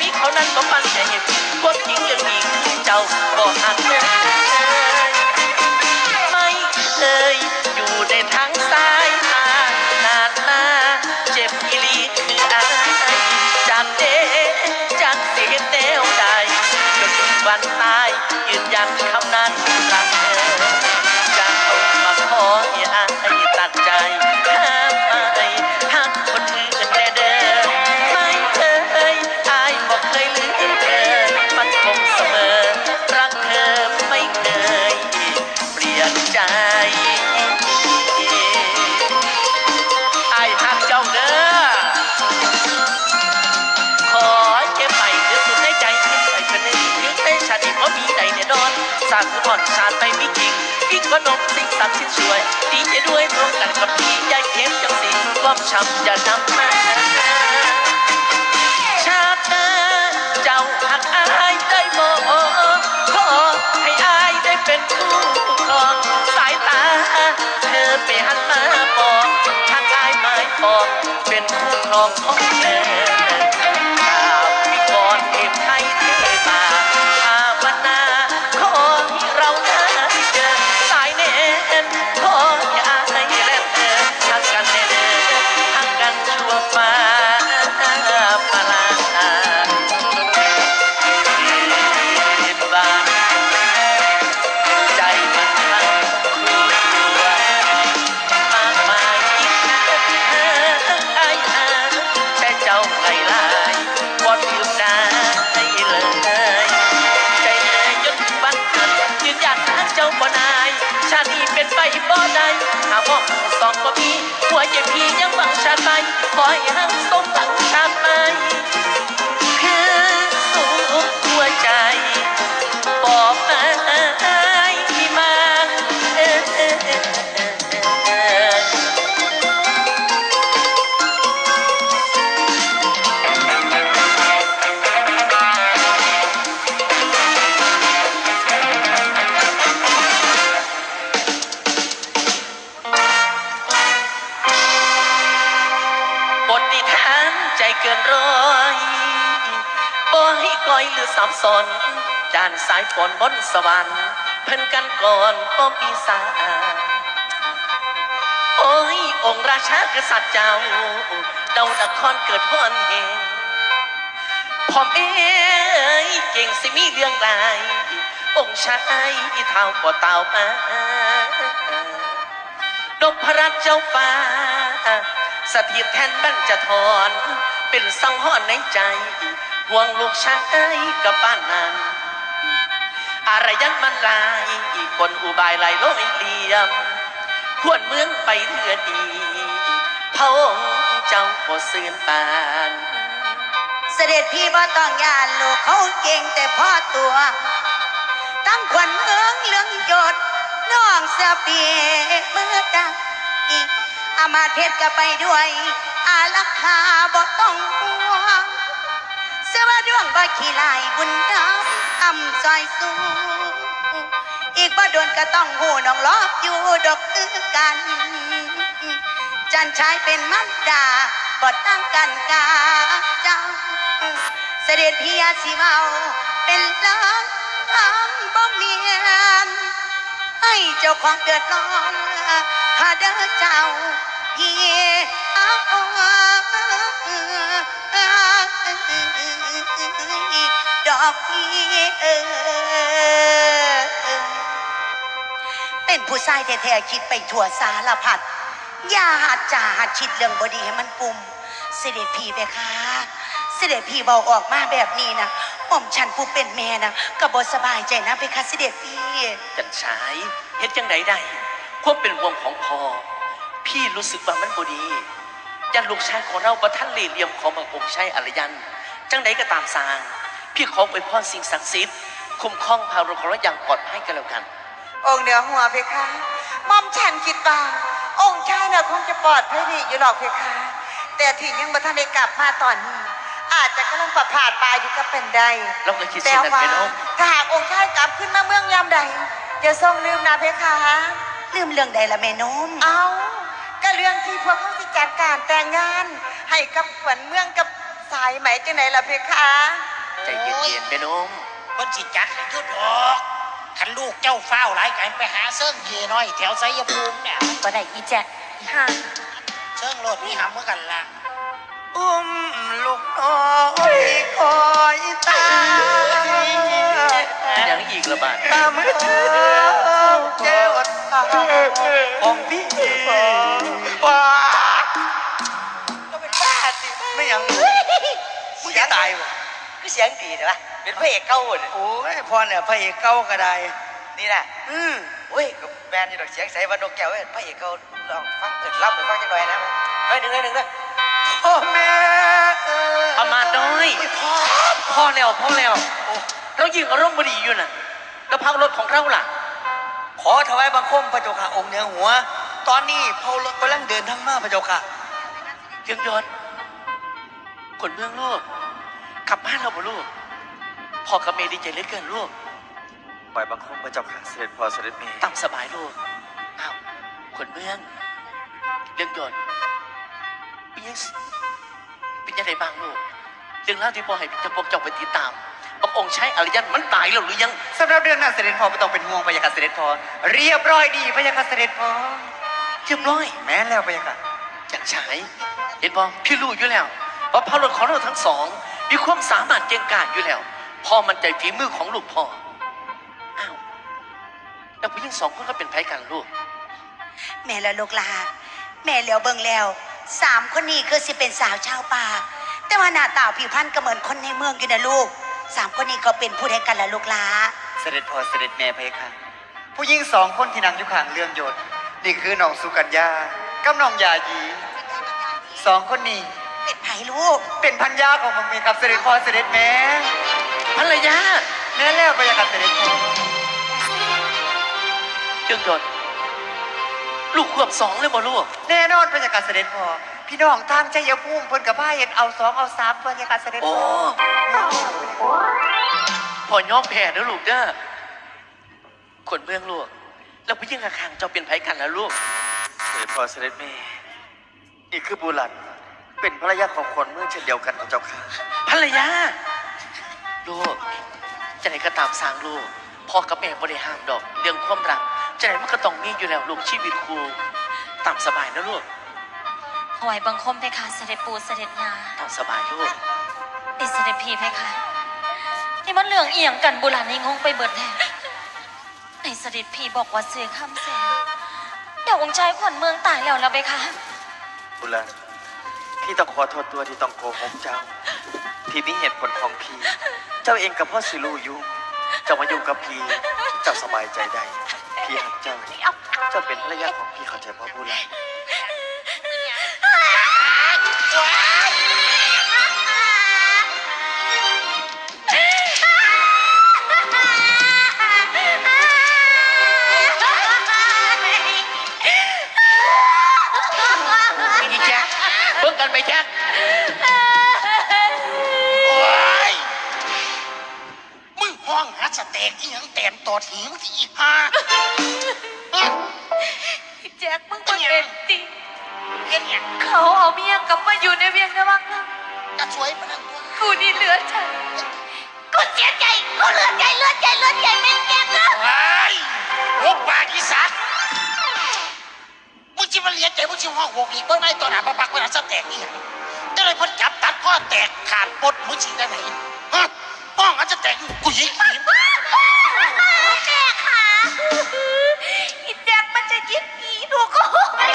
มีเขานั้นก็ปันใจเห็นความจริงเรื่องนี้เจ้าบ่หักเลยไม่เคยอยู่ในทางซ้ายทางนานมาเจ็บอีลีคืออายจากเดจากเสียแนวใดจนถึงวันตายยืนยันคำนั้นรักเธอจะเอามาขอให้อายตัดใจ อนสร้างคืออ่อนชาติไปไม่จริงยิ่ก็นมสิ่งศักดิ์สิทธิ์ช่วย ดีใจด้วยร่วมกันกับพี่ยายเข็มจังสิความช้ำอย่านำมาชาติเจ้าหักอายได้บ่ขอให้อายได้เป็นคู่ครองสายตา เธอไปหันมาบอกหักอายหมายปองเป็นคู่ครองของเธอ วรรค์เพิ่นกันก่อนป้อปีศาจโอ้ย องค์ราชากษัตริย์เจ้าเดานครเกิดฮอนเองพ่อมเอ้ยเก่งสิมีเรื่องรายองค์ชายเท่าก่อเต่ามานพรัตเจ้าฟ้าสถิตแทนบัญจะทอน เป็นสังหรณ์ในใจ ห่วงลูกชายกับบ้านนั้น อะไรยันมันลายอีกคนอุบายไหลลอยเหลี่ยมควรเมืองไปเถื่อดีพระองค์เจ้าบ่ซื่นปาน เสด็จพี่บ่ต้องยานลูกเขาเก่งแต่พ่อตัว ตั้งขวัญเมืองเหลืองหยดน้องเสียเปียมือดังอีกอามาเพชรก็ไปด้วย อาลักขาบ่ต้องห่วงเสยว่าดวงบ่ขี้ลายบุญดำ อำซอยสูงอีกบ่โดนก็ต้องหูน้องล้ออยู่ดอกคือกัน จันชายเป็นมันดาบ่ตั้งกันกาเจ้า เสด็จพี่อาสิเมาเป็นล้างทางบ่เมียนให้เจ้าของเดือดร้อนหาเด้อเจ้าพี่เอา ดอกพี่เออเป็นผู้ชายแท้ๆคิดไปทั่วสารพัดอย่าหัดจ่าหัดคิดเรื่องบดีให้มันปุ่ม เสด็จพี่ไปค่ะเสด็จพี่เบาออกมาแบบนี้นะผมฉันผู้เป็นแม่นะก็บ่สบายใจนะไปค่ะเสด็จพี่จันชายเฮ็ดจังไดได้ความเป็นวงของพ่อพี่รู้สึกว่ามันบดียันลูกชายของเราประท่านเหลี่ยมของมังองค์ชายอรยัน จังไดก็ตามสร้าง พี่ขอไปพรสิ่งศักดิ์สิทธิ์คุ้มครองพาเราของเราอย่างปลอดภัยกันแล้วกัน องค์เหนือหัวเพคะหมอมฉันคิดว่าองค์ชายน่ะคงจะปลอดภัยดีอยู่หรอกเพคะ แต่ที่ยังบ่ทันได้กลับมาตอนนี้ อาจจะกำลังประพาสปลายอยู่ก็เป็นได้เราก็คิดแต่เช่นนั้นว่าไปเนาะถ้าหากองค์ชายกลับขึ้นมาเมืองยามใดอย่าทรงลืมนะเพคะลืมเรื่องใดละแม่นมเอาก็เรื่องที่พวกเขาสิจัดการแต่งงาน ให้กับขวัญเมืองกับสายไหมจังไหนล่ะเพคะ ใจเย็นๆไปน้องเพิ่นสิจัดให้หยุดออกคันลูกเจ้าเฝ้าวหลายกันไปหาเซิ่งเยน้อย แถวไสยภูมิเนี่ยก็ได้อีแจ็คฮ่าเซิ่งรถมีหำเหมือนกันล่ะอุ้มลูกน้อยคอยตายังอีกระบาดตามเธอเจ้าตาของพี่ว้าก็เป็นบ้าสิไม่ยังมึงจะตายวะคือ เสียงดีเหรอวะเป็นพระเอกเก่าเลยโอ้ยพอเนี่ยพระเอกเก้าก็ได้ นี่นะอืมโอ้ยกับแบรนด์นี่ดอกเสียงใสวันนกแก้วเว้ยพระเอกเก่าลองฟังเอิดล่ำหรือฟังจังหน่อยนะหน่อยหนึ่งหน่อยหนึ่งนะพ่อแม่ประมาณน้อยพ่อแล้วพ่อแล้วเรายิงอารมณ์บดีอยู่น่ะแล้วพักรถของเราล่ะ ขอถวายบังคมพระเจ้าค่ะองค์เหนือหัว ตอนนี้พารถกำลังเดินทางมาพระเจ้าค่ะเยังยศคนเมืองลูก กลับบ้านเราบ่ลูกพ่อกับเมย์ดีใจเหลือเกินลูกปล่อยบังคมพระเจ้าค่ะเสด็จพ่อเสด็จแม่ตามสบายลูกอ้าวคนเมืองเรื่องยศเป็นยังเป็นยังไงบ้างลูกเรื่องเล่าวที่พ่อให้จะพวกเจ้าไปติดตามบอกองค์ใช้อริยันมันตายแล้วหรือยัง สำหรับเรื่องนั้นเสด็จพ่อไม่ต้องเป็นห่วงพระยาค่ะเสด็จพ่อเรียบร้อยดีพระยาค่ะเสด็จพ่อเรียบร้อย แม้แล้วพระยาค่ะจากฉายเห็นบอพี่รู้อยู่แล้วว่าพารถของเราทั้งสอง มีความสามารถเก่งกาจอยู่แล้วพ่อมันใจฝีมือของลูกพ่ออ้าวแล้วผู้หญิงสองคนก็เป็นไผกันลูก แม่และลูกลาแม่เหลียวเบิ่งแล้วสามคนนี้คือสิเป็นสาวชาวป่า แต่ว่าหน้าตาผิวพรรณก็เหมือนคนในเมืองอยู่นะลูกสามคนนี้ก็เป็นผู้ใดกันละลูกลาเสด็จพ่อเสด็จแม่พระยาค่ะผู้หญิงสองคนที่นั่งอยู่ข้างเรื่องยศนี่คือน้องสุกัญญากับน้องยายีสองคนนี้เป็นไผ ลูก เป็นพันยาของมัมมีครับเสด็จพ่อเสด็จแม่ภรรยาแม้แล้วพระยาค่ะเสด็จพ่อเรื่องยศลูกขวบสองเลยบ่ลูก แน่นอนพระยาค่ะเสด็จพ่อพี่น้องทางชัยภูมิเพิ่นกับผ้าเห็นเอาสองเอาสามพระยาค่ะเสด็จโอ้พ่อพ่อย่อมแพ้นะลูกเด้อคนเมืองลูกแล้วผู้หญิงข้างๆเจ้าเป็นไผกันแล้วลูกเสด็จพ่อเสด็จแม่นี่คือบุรัน เป็นภรรยาของคนเมืองเช่นเดียวกันพระเจ้าค่ะภรรยาลูกจะไหนก็ตามสร้างลูกพ่อกับแม่บริหารดอกเรื่องความรักจะไหนมันก็ต้องมีอยู่แล้วลูกชีวิตครูตามสบายนะลูกถวายบังคมเพคะเสด็จปู่เสด็จยาตามสบายลูกติดเสด็จพีเพคะนี่มันเรื่องเอียงกันโบุราณนี่งงไปเบิดแล้วในเสด็จพีบอกว่าเสือข้ามแสนเดี๋ยวองค์ชายขวัญเมืองตายแล้วนะเพคะบุรัน พี่ต้องขอโทษตัวที่ต้องโกหกเจ้า ที่มีเหตุผลของพี่ เจ้าเองกับพ่อสิลูอยู่เจ้ามาอยู่กับพี่ เจ้าสบายใจได้ พี่หักเจ้า เจ้าเป็นภรรยาของพี่เข้าใจพ่อบุรั มาเลียใจมึงจิห้องหกอีกเมื่อไรตัวหนาปะปักเวลาสเต็กอีหยังจะเลยเพ่นจับตัดข้อแตกขาดปดมึงสิได้ไหนฮะห้องอาจจะแตกอยู่กูยิงหีมแม่ค่ะอีแจ็คมันจะยิบอีหนูก็ไม่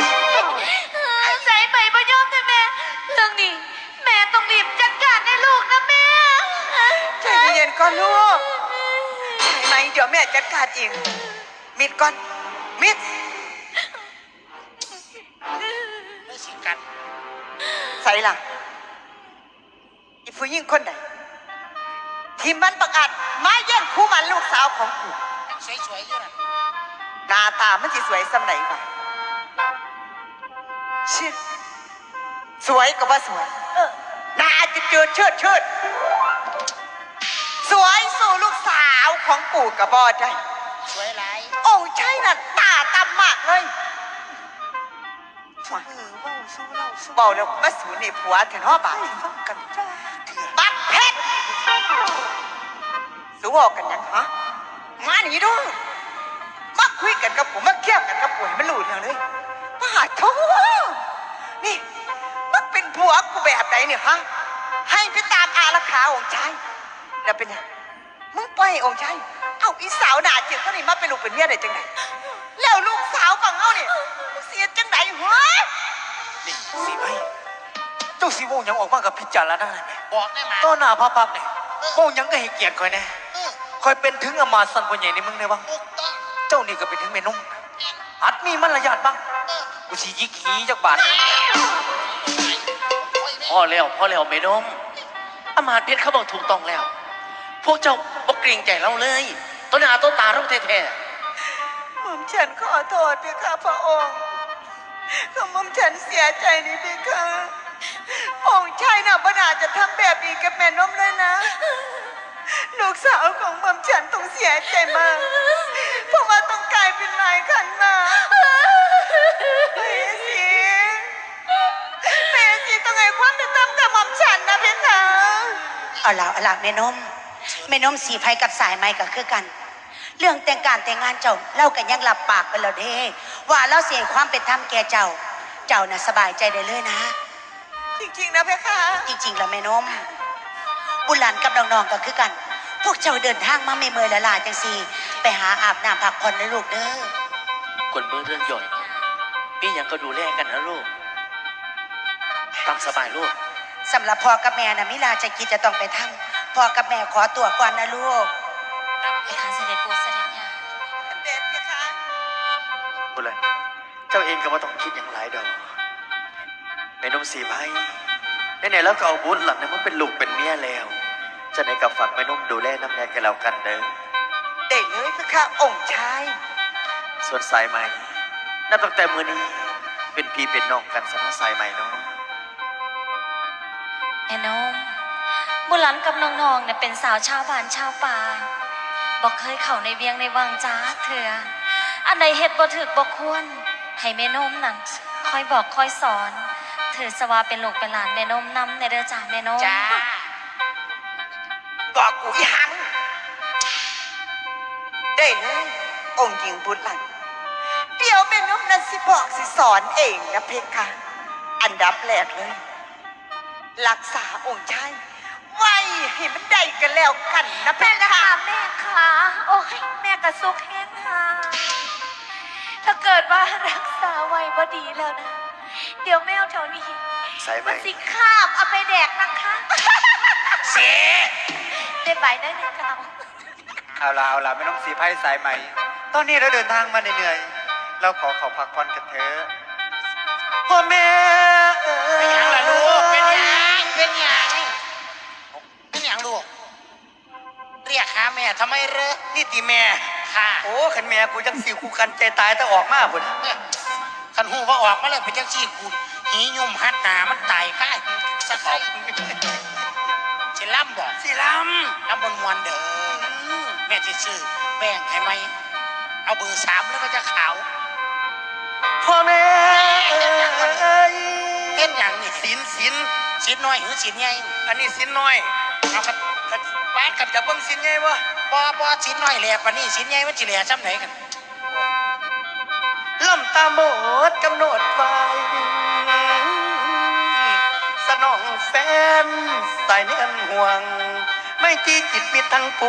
ใส่ใหม่ประยอมนะแม่เรื่องนี้ แม่ต้องรีบจัดการให้ลูกนะแม่ใจเย็นๆก่อนลูกไหมเดี๋ยวแม่จัดการเองมิดก่อนมิด ส่ล่ะอีผู้หญิงคนไหนที่มันประกาศมาแย่งคู่มันลูกสาวของกูสวยๆอยู่นั่นหน้าตามันสิสวยสำไหนวะเชี่ยสวยก็ว่าสวยหน้าจะเจิดเชิดเชิดสวยสู่ลูกสาวของปู่กับบอได้ สวยหลายโอ้ใช่น่ะตาต่ำมากเลย สู้เล่าสู้เบาแล้วมาสูนี่ผัวถึงห้อบาทฟักันบัดเพชรสู้ออกกันยังฮะมาหนีดูมาคุยกันกับผมมาเคลียร์กันกับผมไม่รู้เรื่องเลยมาหาโทนี่มันเป็นผัวกูแบบไหนเนี่ยฮะให้ไปตามอาราขาองค์ชายแล้วเป็นยังมึงไปล่อองค์ชายเอาอีสาวด่าเจียบเท่านี่มาเป็นลูกเป็นเมียได้จังไหนแล้วลูกสาวของเขาเนี่ยเสียจังไหนหัว นี่สีไหมเจ้าสีวงยังออกมากับพิจารณาได้ไหมบอกได้มาต้นหน้าพระพักตร์เนี่ยโป้งยังก็ให้เกียรติคอยแน่เออคอยเป็นถึงอำมาตย์สันคนใหญ่ในเมึงได้บ้างถูกต้องเจ้านี่ก็เป็นถึงแม่นุ่มอัดมีมารยาทบ้างเออกูสียิกหีจากบาทพ่อแล้วพ่อแล้วแม่นมอามาตย์เพชรเขาบอกถูกต้องแล้ว พวกเจ้าบอกเกรงใจเราเลยต้นหน้าต้นตาเราแท้หม่อมฉันขอโทษด้วยค่ะพระองค์ ข้าหม่อมฉันเสียใจนี่ด้วค่ะองค์ชายน่ะบ่น่าจะทำแบบนี้กับแม่นมเลยนะ ลูกสาวของหม่อมฉันต้องเสียใจมาก เพราะว่าต้องกลายเป็นนายขันมากเมสีเมสีต้องให้ความเป็นธรรมกับหม่อมฉันนะเพคะเอาล่ะเอาล่ะแม่นมแม่นมสีไพกับสายไม้ก็คือกัน เรื่องแต่งการแต่งงานเจ้าเล่ากันยังหลับปากไปแล้วเด้ ว่าเราเสียความเป็นธรรมแก่เจ้า เจ้าน่ะสบายใจได้เลยนะ จริงๆนะเพคะจริงๆแล้วแม่นมบุญหลานกับน้องๆก็คือกัน พวกเจ้าเดินทางมาไม่เมยละลาจังสีไปหาอาบน้ำพักผ่อนนะลูกเด้อๆคนเบื้องเรื่องหย่อนมีอย่างก็ดูแลกันนะลูกตามสบายลูกสำหรับพ่อกับแม่นะมิลาจะกิจจะต้องไปทำพ่อกับแม่ขอตัวก่อนนะลูกไปหาเสด็จปู่เสด็จ บุญหลานเจ้าเองก็ไม่ต้องคิดอย่างไรดอกแม่นุ่มสีไพ่ไหนๆแล้วก็เอาบุญหลันเนี่ยมันเป็นลูกเป็นเมียแล้ว จะไหนกับฝักแม่นุ่มดูแลน้ำแน่กันแล้วกันเด้อได้เลยเพคะองค์ชาย ส่วนสายไหมนับตั้งแต่มือนี้เป็นพี่เป็นน้องกันสนะสายไหมเนาะแม่นมบุหลันกับน้องๆเนี่ยเป็นสาวชาวบ้านชาวป่าบอกเคยเข้าในเวียงในวังจ้าเถื่อ อันใดเฮ็ดบ่ถึกบ่ควร ให้แม่นมนั่นคอยบอกคอยสอน ถือสว่าเป็นลูกเป็นหลานแม่นมนำในเด้อจ้าแม่นมจ้าบอกกูอีหังได้เลยองค์หญิงบุญหลันเดี๋ยวแม่นมนั้นสิบอกสิสอนเองนะเพคะ อันดับแรกเลย รักษาองค์ชายไว้ให้มันได้กันแล้วกันนะเพแม่ละคะค่ะแม่ค่ะโอ้ยแม่กระซุกแห้งค่ะ ถ้าเกิดว่ารักษาไว้บ่ดีแล้วนะ เดี๋ยวแมวแถวนี้สายไหมมันสิคาบเอาไปแดกนะคะเสียได้ใบได้หนึ่งคราวเอาละเอาละไม่ต้องสีไพ่สายไหม ตอนนี้เราเดินทางมาเหนื่อยๆเราขอเขาพักผ่อนกันเถอะพ่อแม่เอ้เป็นยหยังล่ะลูก เป็นหยังเป็นหยังเป็นหยังลูก เรียกหาแม่ทำไมเหรอนี่ตีแม่ ค่ะโอ้ขันแม่กูยังสิวกูกันใจตายแต่ออกมาพุ่นคันหูว่าออกมาแล้วเป็นจังซี่กูหียุ่มฮัดหนามันตายค่ายสะไคร้สิล่ำบอกสิลล่ำบนมวนเด้อแม่สิซื้อแป้งให้ไหมเอาเบอร์สามแล้วมันจะขาวพ่อแม่เอ้ยเป็นหยังนี่ำสินสินสินน้อยหรือสินใหญ่อันนี้สินน้อยเอากันถ้าบ้านกับจะเบิ่งสินใหญ่วะปอปอสินน้อยแหลกปานนี้สินใหญ่มันสิแหลกซ้ำไหนกันล่ำตามโบดกำหนดไว้สนองแฟนสายเนื้อห่วง ไม่ที่จิตปิดทั้งป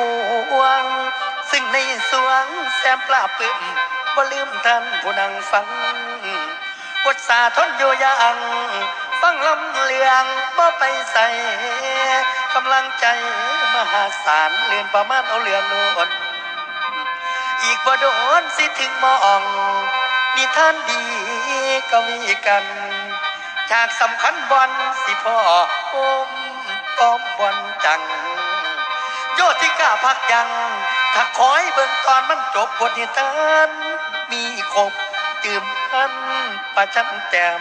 วง ซึ่งในสวงแซมปลาปลื้มบ่ลืมท่านผู้นังฟังวดสาทนอยู่ยังฟังลำเลืองบ่ไปใส่ กำลังใจมหาศาลเลือนประมาณเอาเรือนโลนอีกบ่โดนสิถึงมองนิท่านดีก็มีกันจากสำคัญบอลสิพ่ออมก้อมบอลจัง โยธิกาพักยัง ถ้าคอยเบิ่งตอนมันจบบทนิทาน มีครบตื่มพันประจันแต้ม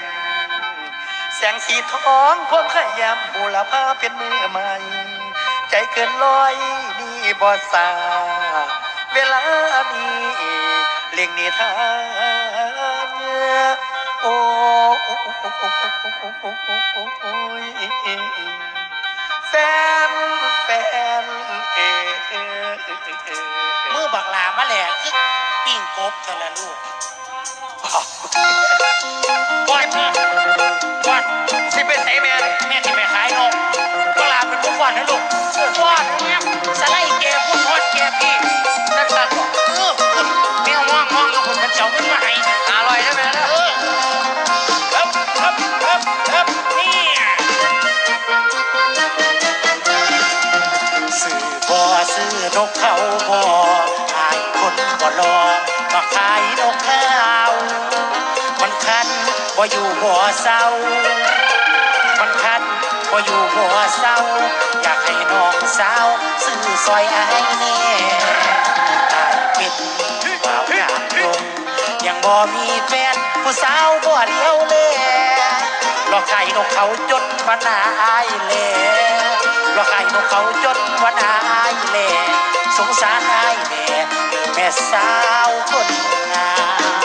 สงสีทองพวงขยำบูรพาเป็นมือใหม่ ใจเกินลอยนี่บอสา เวลานี้เลียงนิทานโอ้ยแฟนแฟนเอบักลามาแหล่คือปิ้งกบเทละลูก ก้อนนี่ก้อนสิไปใส่แม่แม่ที่ไปขายนกบักลาเป็นผู้ก้อนนะลูกก้อนเนี่ยสไลด์แกพูดฮอดแกพี่นั่นตักเออคุณแมวมองมองอยู่คุณมันเจ้าขึ้นมาให้อร่อยนะแม่นะเออเอิบเอิบเอิบเอิบนี่ซื้อบ่ซื้อนกเขาบ่อายคนบ่รอ มาขายดอกเขามันคันบ่อยู่หัวเศร้า มันคันบ่อยู่หัวเศร้า อยากให้น้องสาวซื้อซอยไอ้แน่อายปิดบ่าวกลางลงยังบ่มีแฟนผู้สาวบ่เลี้ยวเลย รอไข่นกเขาจนวันหาอายแลรอไข่นกเขาจนวันหาอายแลสงสารอายแน่แม่สาวคนงาม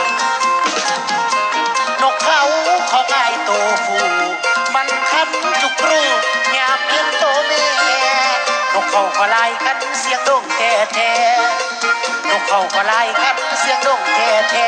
นกเขาของไอ้ายโตผู้มันคันจุกรูยามเห็นโตแม่นกเขาก็ไล่กันเสียงดงแท้แท้นกเขาก็ไล่กันเสียงดงแท้แท้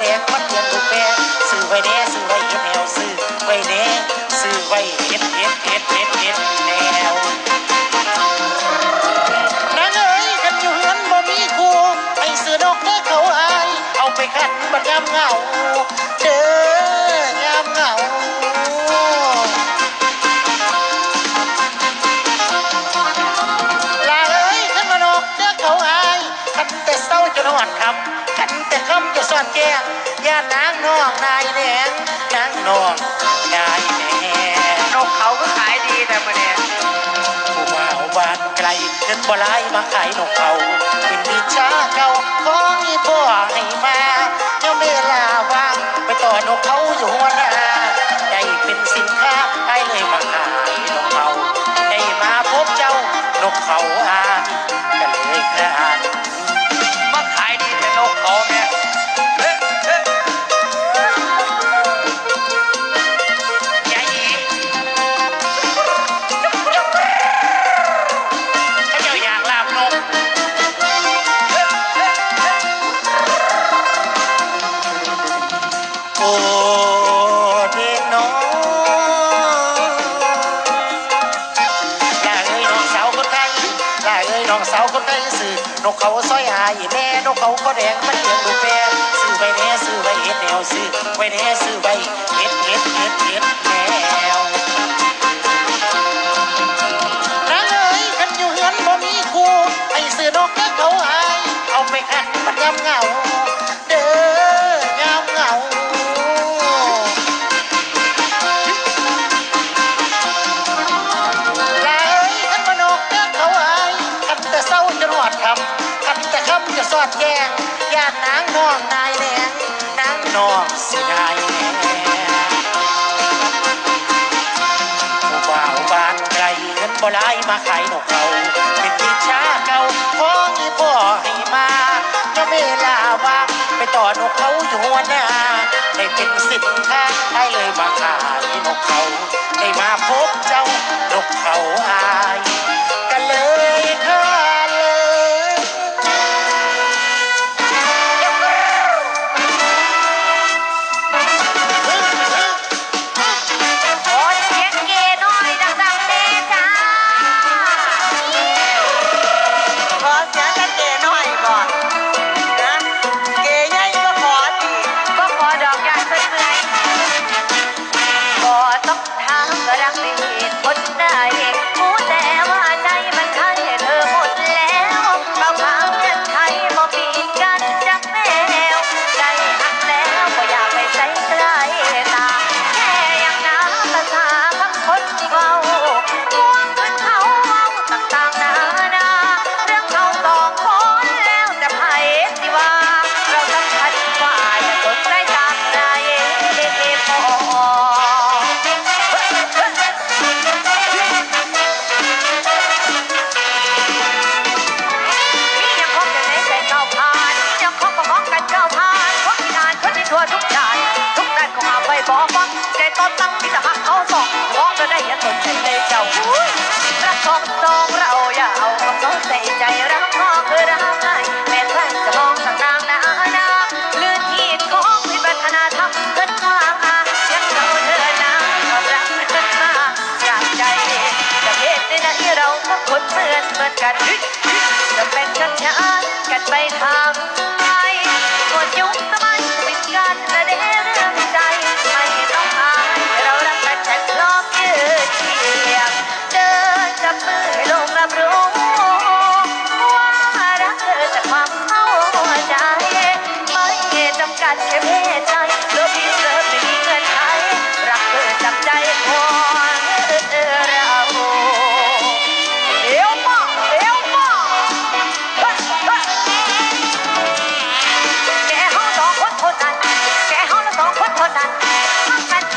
แดงมันเลี้ยงลูกแพรสื่อไว้แน่สื่อไว้เฮ็ดแนวสื่อไว้แน่สื่อไว้เฮ็ดเฮ็ดเฮ็ดเฮ็ดเฮ็ดแนวนางเอ้ยกันอยู่เฮือนบ่มีครูให้ซื้อนกแค่เขาอายเอาไปขันบัดยามเหงาเด้อยามเหงาลาเอ้ยขึ้นมานกเจ้าเขาอายขันแต่เศร้าจนหอดคำ แก้งย่านางน้องนายแดงนางน้องนายแดงนกเขาก็ขายดีแต่ประเดี๋ยวผู้บ่าวบ้านไกลเงินบ่หลายมาขายนกเขาเป็นวิชาเก่าของอีพ่อให้มาเจ้าเวลาว่างไปต่อนกเขาอยู่หัวหน้าได้เป็นสินค้าให้เลยมาขายนกเขาได้มาพบเจ้านกเขาอานก็เลยคลาน วซื้ บ่ไล่มาขายนกเขาเป็นวิชาเก่าของอีพ่อให้มาก็เวลาว่างไปต่อนกเขาอยู่หัวหน้าได้เป็นสินค้าให้เลยมาขายนกเขาได้มาพบเจ้านกเขาอาย ใจตอนตั้งที่จะหักเขาสองเพร้องก็ได้อย่าสนใจเลยเจ้ารักสองสองเราอย่าเอากับเขาใส่ใจรักพ่อคือรักง่ายแม้ใครจะมองต่างนานาลื่นที่ของพิพัฒนาธรรมเกินมายังเราเธอนะควารักเกินมาจากใจจะเหตุใดๆเราก็คนเหมือนเหมือนกันจะเป็นกันชานกันไปทางไหนกดยุงสมัยเปิดกันและเดเแ